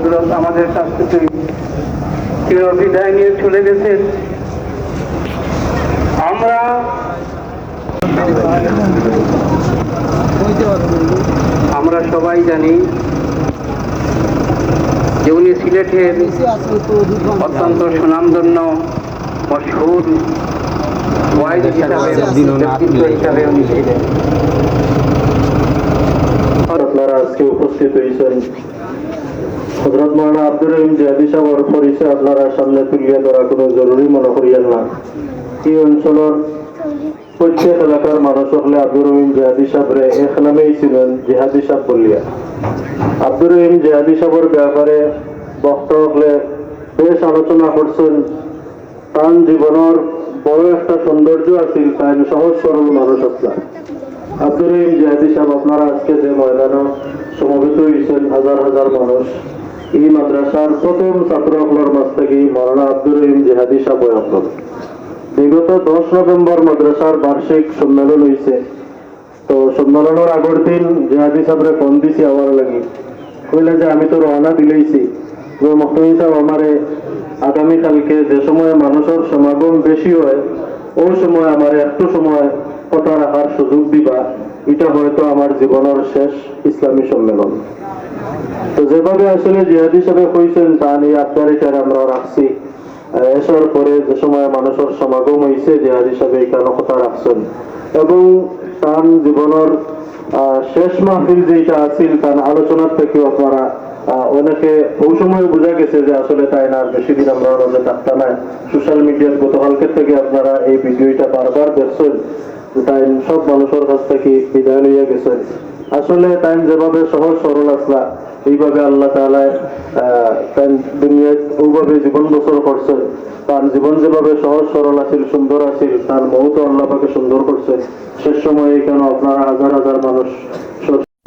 হজরত আমাদের কাছ থেকে চির বিদায় নিয়ে চলে গেছেন আমরা আমরা সবাই জানি যে উনি সিলেটের অত্যন্ত সুনামধন্য, মশহুর আপনারা আজকে উপস্থিত হয়েছেন। আব্দুর রহিম জিয়াদি সাহর পরিচয় আপনারা সামনে তুলিয়া ধরা কোনো জরুরি মনে করিয়েন না। এই অঞ্চলের প্রত্যেক এলাকার মানুষ হলে আব্দুর রহিম জিহাদি সাহরে এক নামেই ছিলেন জিহাদি সাহ বলিয়া। আব্দুর রহিম জিহাদি সাহর ব্যাপারে বক্তা হলে বেশ আলোচনা করছেন। তার জীবনের বড় একটা সৌন্দর্য আছিল, তাই সহজ সরল মানুষ আসলা আব্দুর রহিম জিহাদি সাহেব, আপনারা আজকে যে ময়দানে সমবেত হয়েছেন, হাজার হাজার মানুষ। এই মাদ্রাসার প্রথম ছাত্রসকলের মাঝ থেকে মৌলানা আব্দুর রহিম জিহাদি সাহেব আপনার বিগত দশ নভেম্বর মাদ্রাসার বার্ষিক সম্মেলন হয়েছে তো সম্মেলনের আগের দিন জিহাদি সাহেবরে ফোন দিছি আমার লাগি। কইলে যে আমি তো রওনা দিলেইছি। মহতমি সাহেব আমারে আগামীকালকে যে সময় মানুষের সমাগম বেশি হয়, ওই সময় আমার একটু সময় কথা রাখার সুযোগ দিবা। এটা হয়তো আমার জীবনের শেষ ইসলামী সম্মেলন। তো যেভাবে আসলে জিহাদি সাহেব কইছেন তা নিয়ে আপনার এখানে আমরা রাখছি। এসর পরে যে সময় মানুষের সমাগম হয়েছে জিহাদি সাহেব এখানে কথা রাখছেন। এবং তার জীবনের শেষ মাহফিল যেটা আছিল, তার আলোচনার থেকে আপনারা অনেকে ওই সময় বোঝা গেছে যে আসলে তাই না বেশি দিন আমরা ওনাদের থাকতাম না। সোশ্যাল মিডিয়ার গতকালকে থেকে আপনারা এই ভিডিওটা বারবার দেখছেন তাই সব মানুষের কাছ থেকে বিদায় লইয়া গেছেন। আসলে তাই যেভাবে সহজ সরল আসলা, এইভাবে আল্লাহ তালায় তাই দুনিয়ায় ওইভাবে জীবন বছর করছে। তার জীবন যেভাবে সহজ সরল আছিল, সুন্দর আছিল, তার মৌত আল্লাহ পাকে সুন্দর করছে। শেষ সময়ে কেন আপনারা হাজার হাজার মানুষ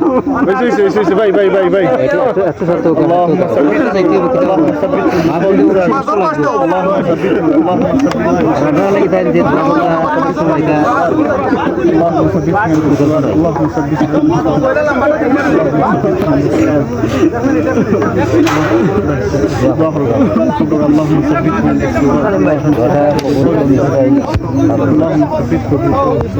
بجيش بجيش باي باي باي باي اللهم ثبت اللهم ثبت اللهم ثبت اللهم ثبت اللهم ثبت اللهم ثبت اللهم ثبت اللهم ثبت